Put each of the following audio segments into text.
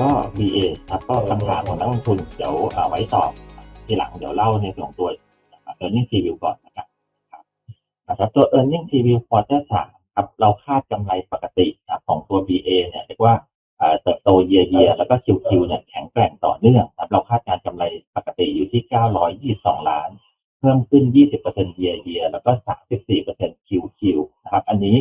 ก็ BA ครับก็คำถามของนักลงทุนเดี๋ยวเอาไว้ตอบทีหลังเดี๋ยวเล่าในส่วนของตัว earning preview ก่อนนะครับครับนะครับตัว earning preview quarter สามครับเราคาดกำไรปกติครับของตัว BA เนี่ยเรียกว่าเติบโต year year แล้วก็ QQ เนี่ยแข็งแกร่งต่อเนื่องครับเราคาดการกำไรปกติอยู่ที่ 922 ล้าน เพิ่มขึ้น 20% year year แล้วก็ 34% QQ นะครับ อันนี้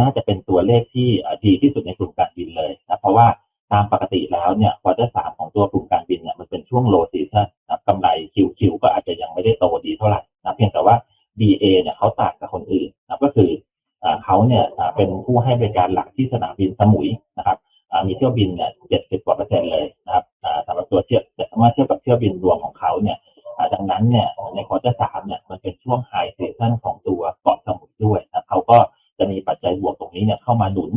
น่าจะเป็นตัวเลขที่ดีที่สุดในกลุ่มการบินเลยนะเพราะว่า ตามปกติแล้วเนี่ยควอเตอร์สามของตัวกลุ่มการบินเนี่ยมันเป็นช่วง low season นะครับกำไร QQ ก็อาจจะยังไม่ได้โตดีเท่าไหร่นะเพียงแต่ว่า BA เนี่ยเขาต่างกับคนอื่นนะก็คืออ่าเขาเนี่ยอ่าเป็นผู้ให้บริการหลักที่สนามบินสมุยนะครับอ่ามีเที่ยวบินเนี่ย70กว่าเปอร์เซ็นต์เลยนะครับอ่าสำหรับตัวเทียบเมื่อเทียบกับเที่ยวบินรวมของเขาเนี่ยดังนั้นเนี่ยในควอเตอร์สามเนี่ยมันเป็นช่วงไฮเซชันของตัวเกาะสมุยด้วยนะเขาก็จะมีปัจจัยบวกตรงนี้เนี่ยเข้ามาหนุน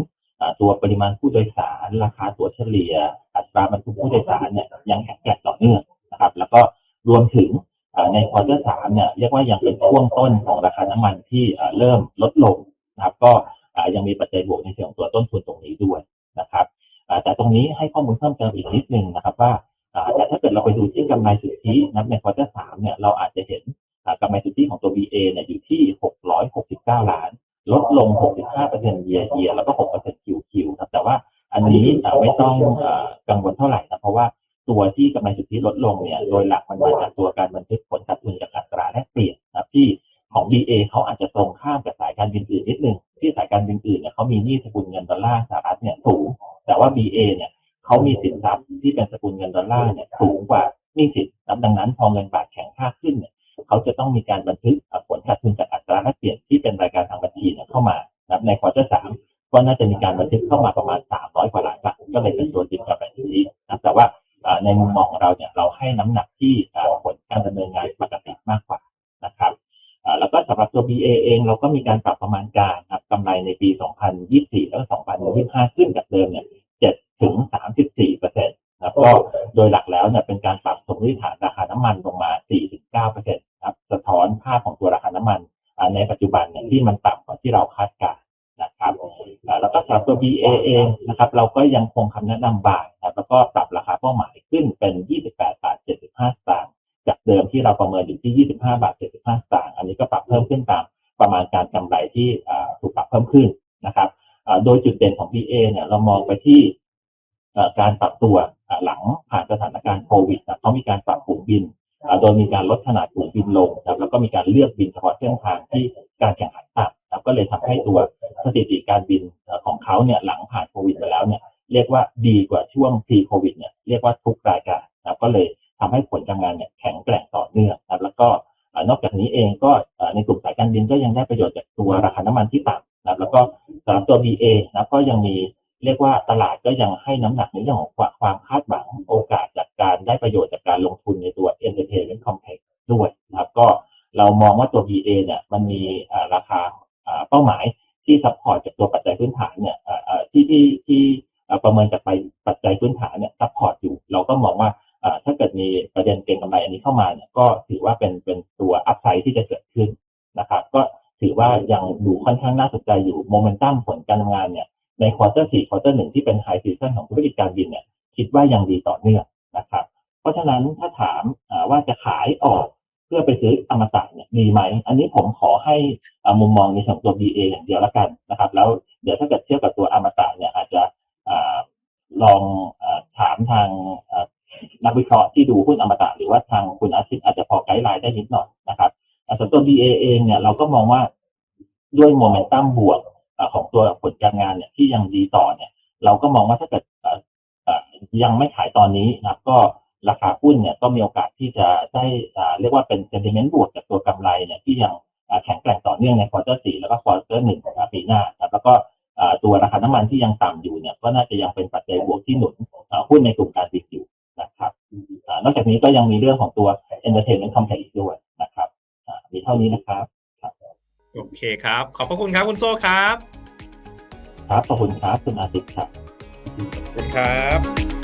ตัวปริมาณผู้โดยสาร ราคาตั๋วเฉลี่ย อัตราบรรทุกผู้โดยสารเนี่ยยังแข็งแกร่งต่อเนื่องนะครับ แล้วก็รวมถึงในควอเตอร์สามเนี่ยเรียกว่ายังเป็นช่วงต้นของราคาน้ำมันที่เริ่มลดลงนะครับ ก็ยังมีปัจจัยบวกในเชิงของตัวต้นทุนตรงนี้ด้วยนะครับแต่ตรงนี้ให้ข้อมูลเพิ่มเติมอีกนิดนึงนะครับว่าแต่ถ้าเกิดเราไปดูที่กำไรสุทธินับในควอเตอร์สามเนี่ยเราอาจจะเห็นกำไรสุทธิของตัว BA เนี่ยอยู่ที่ 669 ล้าน ลดลง 65% year year แล้วก็ 6% QQ ครับแต่ว่า อันนี้ไม่ต้องกังวลเท่าไหร่นะเพราะว่าตัวที่กำไรสุทธิลดลงเนี่ยโดยหลักมันมาจากตัวการบันทึกผลขาดทุนจากอัตราแลกเปลี่ยนนะครับที่ของ BA เขาอาจจะตรงข้ามกับสายการบินอื่นนิดนึงที่สายการบินอื่นเนี่ยเขามีหนี้สกุลเงินดอลลาร์สหรัฐเนี่ยสูง แต่ว่า BA เนี่ยเขามีสินทรัพย์ที่เป็นสกุลเงินดอลลาร์เนี่ยสูงกว่าหนี้สินนะดังนั้นพอเงินบาทแข็งค่าขึ้นเนี่ยเขาจะต้องมีการบันทึกผลขาดทุนจากอัตราแลกเปลี่ยนที่เป็นรายการทางบัญชีเนี่ยเข้ามานะในควอเตอร์สามก็น่าจะมีการบันทึกเข้ามาประมาณ300กว่าล้านบาท ก็เลยเป็นตัวจิตกับแบบนี้นะแต่ว่าในมุมมองของเราเนี่ยเราให้น้ำหนักที่ผลการดำเนินงานปกติมากกว่านะครับแล้วก็สำหรับตัว BA เองเราก็มีการปรับประมาณการครับกำไรในปี 2024 แล้วก็2025 ขึ้นจากเดิมเนี่ย7ถึง 34เปอร์เซ็นต์นะก็โดยหลักแล้วเนี่ยเป็นการปรับสมมติฐานราคาน้ำมันลงมา 4-9เปอร์เซ็นต์ครับสะท้อนภาพของตัวราคาน้ำมันในปัจจุบันเนี่ยที่มันต่ำกว่าที่เราคาดการณ์นะครับ แล้วก็สำหรับตัว BA เองนะครับ เราก็ยังคงคำแนะนำบ่ายนะครับแล้วก็ปรับราคาเป้าหมายขึ้นเป็น 28 บาท 75 สตางค์จากเดิมที่เราประเมินอยู่ที่ 25 บาท 75 สตางค์อันนี้ก็ปรับเพิ่มขึ้นตามประมาณการกำไรที่ถูกปรับเพิ่มขึ้นนะครับโดยจุดเด่นของ BA เนี่ยเรามองไปที่การปรับตัวหลังผ่านสถานการณ์โควิดนะเขามีการปรับฝูงบิน โดยมีการลดขนาดฝูงบินลงแล้วก็มีการเลือกบินเฉพาะเส้นทางที่การแข่งขันต่ำนะก็เลยทำให้ตัว สถิติการบินของเขาเนี่ยหลังผ่านโควิดไปแล้วเนี่ยเรียกว่าดีกว่าช่วง pre โควิดเนี่ยเรียกว่าทุกรายการนะครับก็เลยทำให้ผลการงานเนี่ยแข็งแกร่งต่อเนื่องนะครับแล้วก็นอกจากนี้เองก็ในกลุ่มสายการบินก็ยังได้ประโยชน์จากตัวราคาน้ำมันที่ต่ำนะครับแล้วก็สำหรับตัว BA นะก็ยังมีเรียกว่าตลาดก็ยังให้น้ำหนักในเรื่องของความคาดหวังโอกาสจากการได้ประโยชน์จากการลงทุนในตัว Entertainment Complex ด้วยนะครับก็เรามองว่าตัว BA เนี่ยมันมีราคาเป้าหมาย ที่ซัพพอร์ตจากตัวปัจจัยพื้นฐานเนี่ยที่ที่ที่ประเมินจากไปปัจจัยพื้นฐานเนี่ยซัพพอร์ตอยู่ เราก็มองว่าถ้าเกิดมีประเด็นเก็งกำไรอันนี้เข้ามาเนี่ยก็ถือว่าเป็นเป็นตัวอัพไซด์ที่จะเกิดขึ้นนะครับ ก็ถือว่ายังดูค่อนข้างน่าสนใจอยู่โมเมนตัมผลการทำงานเนี่ยในควอเตอร์สี่ควอเตอร์หนึ่งที่เป็นไฮซีซันของธุรกิจการบินเนี่ยคิดว่ายังดีต่อเนื่องนะครับ เพราะฉะนั้นถ้าถามว่าจะขายออก เพื่อไปซื้ออมตะเนี่ยดีไหม อันนี้ผมขอให้มุมมองในส่วนตัว BA อย่างเดียวแล้วกันนะครับ แล้วเดี๋ยวถ้าเกิดเทียบกับตัวอมตะเนี่ยอาจจะลองถามทางนักวิเคราะห์ที่ดูหุ้นอมตะหรือว่าทางคุณอาทิตย์อาจจะพอไกด์ไลน์ได้นิดหน่อยนะครับส่วนตัว BA เองเนี่ยเราก็มองว่าด้วยโมเมนตัมบวกของตัวผลการงานเนี่ยที่ยังดีต่อเนี่ย เราก็มองว่าถ้าเกิดยังไม่ขายตอนนี้นะครับ ก็ ราคาหุ้นเนี่ยก็มีโอกาสที่จะได้อ่าเรียกว่าเป็น sentiment บวกจากตัวกำไรเนี่ยที่ยังอ่าแข็งแกร่งต่อเนื่องในควอเตอร์สี่แล้วก็ควอเตอร์หนึ่งปีหน้านะครับแล้วก็อ่าตัวราคาน้ำมันที่ยังต่ำอยู่เนี่ยก็น่าจะยังเป็นปัจจัยบวกที่หนุนอ่าหุ้นในกลุ่มการบินอยู่นะครับอ่านอกจากนี้ก็ยังมีเรื่องของตัว entertainment complex อีกด้วยนะครับอ่ามีเท่านี้นะครับโอเคครับ ขอบพระคุณครับคุณโซ่ครับ ครับขอบคุณครับคุณอาทิตย์ครับขอบคุณครับ